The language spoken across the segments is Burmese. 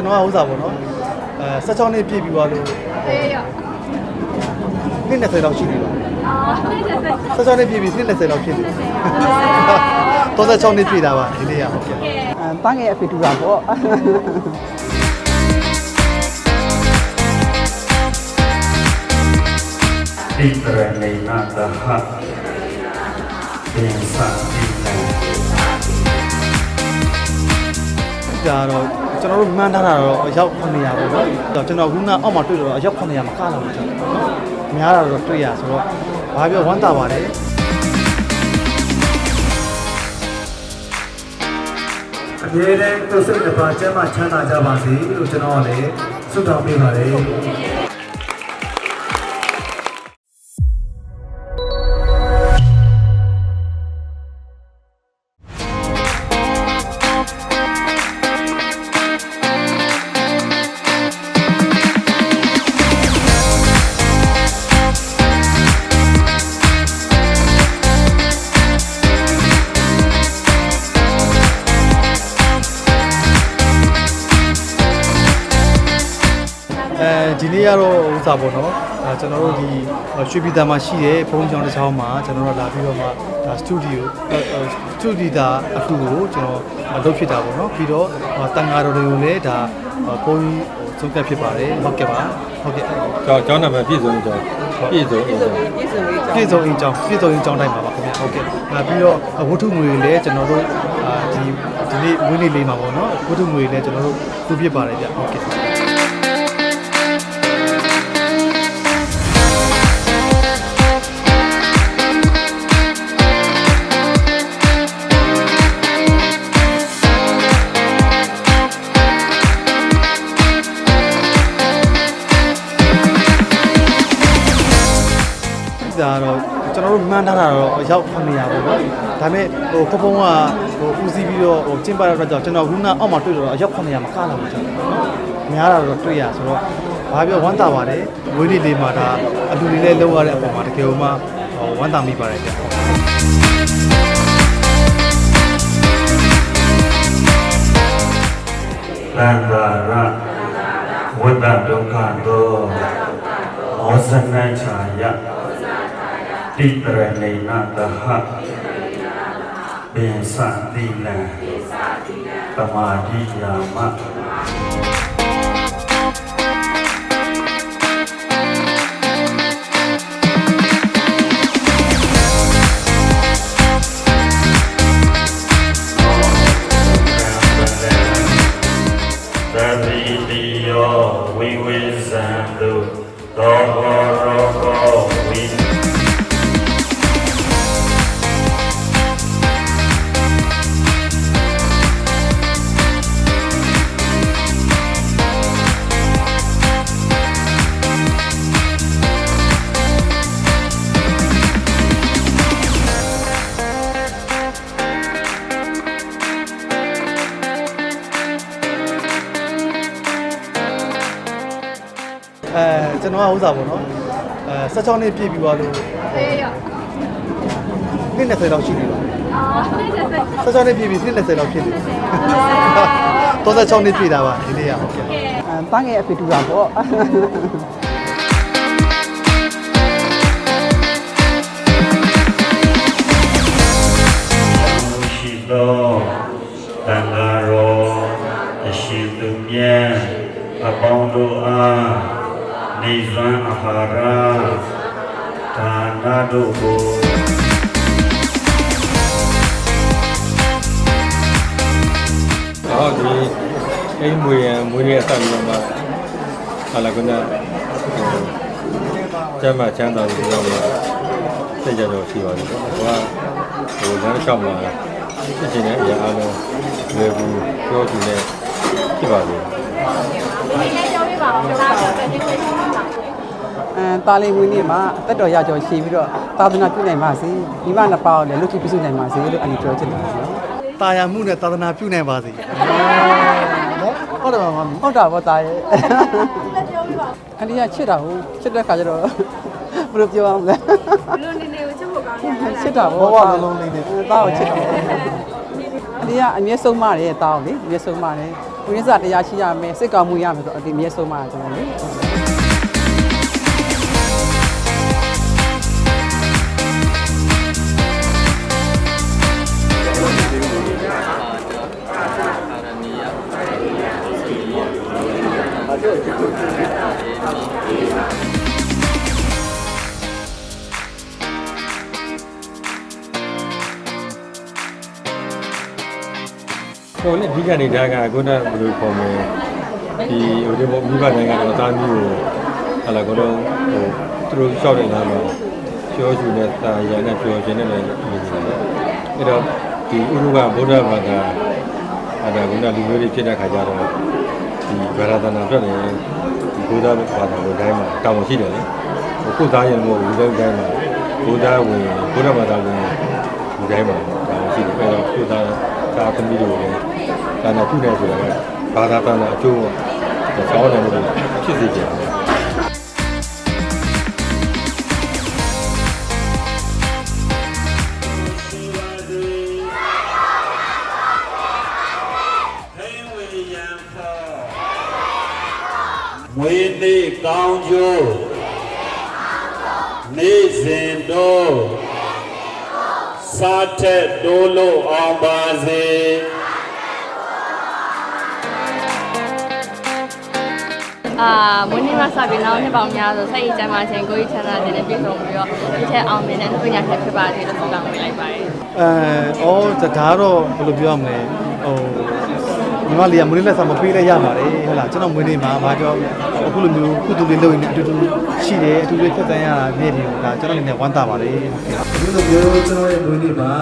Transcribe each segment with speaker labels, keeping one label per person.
Speaker 1: ကျွန်တော်ကဥစားပေါ့နော်အဲ16နှစ်ပြည့်ပြီးသွားလို့
Speaker 2: အေးရော
Speaker 1: နှစ်20လောက်ရှိနေပါ
Speaker 2: အော်ဟုတ်တယ်ဟုတ်တယ်
Speaker 1: 16နှစ်ပြည့်ပြီးနှစ်20လောက်ဖြစ်နေ36နှစ်ပြည့်တာပါဒီနေ့ရဟုတ်ကဲ့
Speaker 2: ကဲ
Speaker 3: အဲတန်းငယ်အဖေတူတာပေါ့
Speaker 4: တိတရဏိနာတဟပင်စတိနံ
Speaker 1: ဒါတော့ ကျွန်တော်တို့မှန်းထားတာတော့အယောက်900ပေါ့နော်။ကျွန်တော်ခုနအောက်မှာတွေ့တော့အယောက်900မကလောက်ဘူးကျွန်တော်နော်။များတာတော့တွေ့ရဆိုတော့ဘာပြောဝမ်းသာပါတယ်
Speaker 4: အမြဲတမ်းသူစိတ်တစ်ပါးကျမ်းမှချမ်းသာကြပါစေလို့ကျွန်တော်ကလည်းဆုတောင်းပေးပါတယ်။
Speaker 1: ဒီနေ့ကတော့ဥစားပေါ့နော်။အဲကျွန်တော်တို့ဒီရွှေပြည်သာမှာရှိတဲ့ဘုံချောင်းတစ်ချောင်းမှာကျွန်တော်တို့လာပြီးတော့မှဒါစတူဒီယိုစတူဒီတာအတူကိုကျွန်တော်လုပ်ဖြစ်တာပေါ့နော်။ပြီးတော့တန်ဃာတော်တွေကိုလည်းဒါဘုန်းကြီးသုံးကပ်ဖြစ်ပါတယ်။ဟုတ်ကဲ့ပါ။ဟုတ်ကဲ့
Speaker 5: ကျောင်းကျောင်းနာမည်ပြည့်စုံကျောင်းပြည့်စုံ
Speaker 3: ပြည့်စုံရေးပြည့်စုံရေးကြောင့်
Speaker 1: ပြည်စုံအင်းကျောင်းပြည်စုံအင်းကျောင်းတိုင်းပါပါခင်ဗျာဟုတ်ကဲ့အဲပြီးတော့ဝတ္ထုငွေတွေလည်းကျွန်တော်တို့အာဒီဒီနေ့ဝင်းနေလေးမှာပေါ့နော်ဝတ္ထုငွေတွေလည်းကျွန်တော်တို့သူပြစ်ပါတယ်ဗျဟုတ်ကဲ့ ဒါတော့ကျွန်တော်တို့မှန်းထားတာတော့အယောက်900ပေါ့နော်ဒါပေမဲ့ဟိုဖဖုံးကဟိုဦးစီးပြီးတော့ဟိုကျင်းပတဲ့အတွက်ကြောင့်ကျွန်တော်ခုနအောက်မှာတွေ့တော့အယောက်900မကလောက်ဘူးကျွန်တော်နော်များတာတော့တွေ့ရဆိုတော့ဘာပြောဝမ်းသာပါတယ်ဝင်းလေးလေးမှာဒါအလူလေးလေးလောက်ရတဲ့အပေါ်မှာတကယ်လို့မှဟိုဝမ်းသာမိပါတယ်ဗျ
Speaker 4: သံဃာရဝိတ္တဒုက္ခသောဩဇနချာယ တိတရဏိနာတဟပင်စတိနံသမာဓိယာမသတိတိယောဝိဝိဇံတုသော
Speaker 1: အဲကျွန်တော်ကဥစားပေါ့နော်အဲ16နှစ်ပြည့်ပြီးသွားလို့
Speaker 2: အေးရော
Speaker 1: နှစ်20လောက်ရှိနေပါ
Speaker 2: အော်ဟုတ်တယ်ဟုတ်တယ်
Speaker 1: 16နှစ်ပြည့်ပြီးနှစ်20လောက်ဖြစ်နေ36နှစ်ပြည့်တာပါဒီနေ့ရဟုတ်ကဲ့
Speaker 2: ကဲ
Speaker 3: အဲတန်းငယ်အဖေတူတာပေါ့
Speaker 4: ရှိသောတန်ဃာရောအရှိသူမြတ်အပေါင်းတို့အား နေစွမ်းအာဟာရဒါနတို့ကို
Speaker 5: ဟောဒီအိမ်မွေရန်မွေရဆက်ပြီးတော့မှဟာလာကုနာကျမ်းမချမ်းသာပြီးတော့မှစိတ်ကြတော့ရှိပါလိမ့်မယ်။ဟိုကဟိုလမ်းလျှောက်မှာဖြစ်ချင်တဲ့အရာအားလုံးလွယ်ဘူးပြောကြည့်နေဖြစ်ပါလိမ့်မယ်
Speaker 2: ဒီနေ့ပြောပြပါအောင်ဒါကတော့တကယ်ကိုရှိမှာပါ
Speaker 3: အဲ တာလီဝင်နေမှာအသက်တော်ရကြော်ရှည်ပြီးတော့သာသနာပြုနိုင်ပါစေဒီမနှစ်ပါးကိုလည်းလွတ်ကြည့်ပြစုနိုင်ပါစေလို့အန်ဒီပြောချင်တယ်နော်
Speaker 1: တာယာမှုနဲ့သာသနာပြုနိုင်ပါစေနော်ဟုတ်တယ်ပါမမီ
Speaker 3: ဟုတ်တာပေါ့တာရဲ့
Speaker 2: လက်ပြောပြပါ
Speaker 3: အန်ဒီကချစ်တာဟုတ်ချစ်တဲ့ခါကျတော့ဘယ်လိုပြောအောင်လဲ
Speaker 2: ဘလို့နေနေကိုချက်ဖို့ကောင်းရ
Speaker 3: ချစ်တာ
Speaker 1: ဘ
Speaker 3: ပေါ့
Speaker 1: ဝလုံးလုံးလေးနဲ့
Speaker 3: တာကိုချစ်တယ်အန်ဒီကအမျက်ဆုံးမတယ်တာကိုလေအမျက်ဆုံးမတယ်ဟိုဝိနည်းစာတရားရှိရမယ်စိတ်ကောင်းမှုရမယ်ဆိုတော့ဒီမြဲဆုံးမှာကျွန်တော်လေ
Speaker 5: ဟိုလည်းအဓိကနေတာကခုနကဘယ်လိုခေါ်မလဲဒီဟိုဒီဘောမိဘနိုင်ငံတော်သားမျိုးကိုဟာလာကတော့ဟိုသူတို့လျှောက်တဲ့နားမှာပြောချူနေတာရန်နဲ့ပြောခြင်းနဲ့လည်းနေနေတယ်အဲ့တော့ဒီဥရုကဗုဒ္ဓဘာသာအဲ့ဒါကလူမျိုးတွေဖြစ်တဲ့ခါကျတော့ဒီဗရဒနာအတွက်လည်းဒီဘုရားဘာသာကိုတိုင်းမှာတောင်းရှိတယ်လေဟိုကိုသားရင်မို့ဒီတိုင်းမှာဘုရားဝင်ဘုရားဘာသာဝင်ဒီတိုင်းမှာတောင်းရှိတယ်အဲ့တော့ကိုသား သာသမီတို့လည်းဒါနဲ့ပြုနေဆိုတာကဘာသာတန်အကျိုးဆောင်းတယ်လို့ဖြစ်စေကြတယ်
Speaker 4: ဟိဝေယံဖောမွေနေ့ကောင်းကျိုးနေ့စဉ်တို့ စားထက်တိုးလို့အောင်ပါစေ
Speaker 2: အာမွေးနေ့မှာစပြီးနောက်နှစ်ပေါင်းများဆိုစိတ်အကျမ်းမာခြင်းကိုယ်ကြီးချမ်းသာခြင်းနဲ့ပြည့်စုံပြီးတော့ဒီထက်အောင်မြင်တဲ့ပညာရှင်ဖြစ်ပါစေလို့ဆုတောင်းပေးလိုက်ပါတယ်
Speaker 1: အဲအော်ဒါကတော့ဘယ်လိုပြောရမလဲဟိုညီမလေးကမွေးနေ့လက်ဆောင်မပေးလဲရပါတယ်ဟုတ်လားကျွန်တော်မွေးနေ့မှာဘာကြောအခုလိုမျိုးကုသလေးလုပ်ရင်အတူတူရှိတယ်အတူတူဖြတ်တန်းရတာမြဲတယ်ဒါကျွန်တော်အနေနဲ့ဝမ်းသာပါတယ် အခုလိုမျိုးကျွန်တော်ရဲ့မွေးနေ့မှာ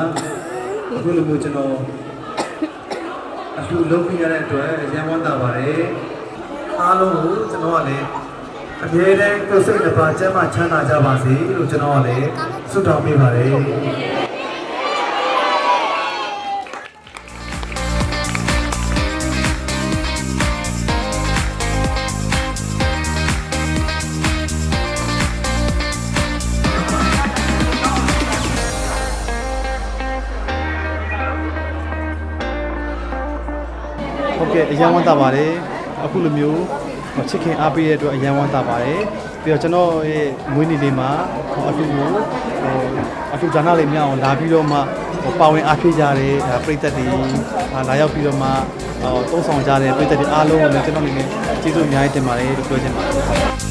Speaker 1: အခုလိုမျိုးကျွန်တော်အတူလုပ်ပြရတဲ့အတွက်ရန်ဝမ်းသာပါတယ်အားလုံးကိုကျွန်တော်ကလည်းအမြဲတမ်းကိုယ်စိတ်တစ်ပါးကျမ်းမာချမ်းသာကြပါစေလို့ကျွန်တော်ကလည်းဆုတောင်းပေးပါတယ် ဟုတ်ကဲ့အရန်ဝမ်းသာပါတယ်အခုလိုမျိုးချစ်ခင်အားပေးတဲ့အတွက်အရန်ဝမ်းသာပါတယ်ပြီးတော့ကျွန်တော်ရဲ့မွေးနေ့လေးမှာအတူကိုဟိုအတူဂျာနာလေးမြောက်အောင်လာပြီးတော့မှဟိုပါဝင်အားပေးကြတဲ့ဒါပရိသတ်တွေအာလာရောက်ပြီးတော့မှဟိုတုံးဆောင်ကြတဲ့ပရိသတ်တွေအားလုံးကိုလည်းကျွန်တော်အနေနဲ့ကျေးဇူးအများကြီးတင်ပါတယ်လို့ပြောချင်ပါတယ်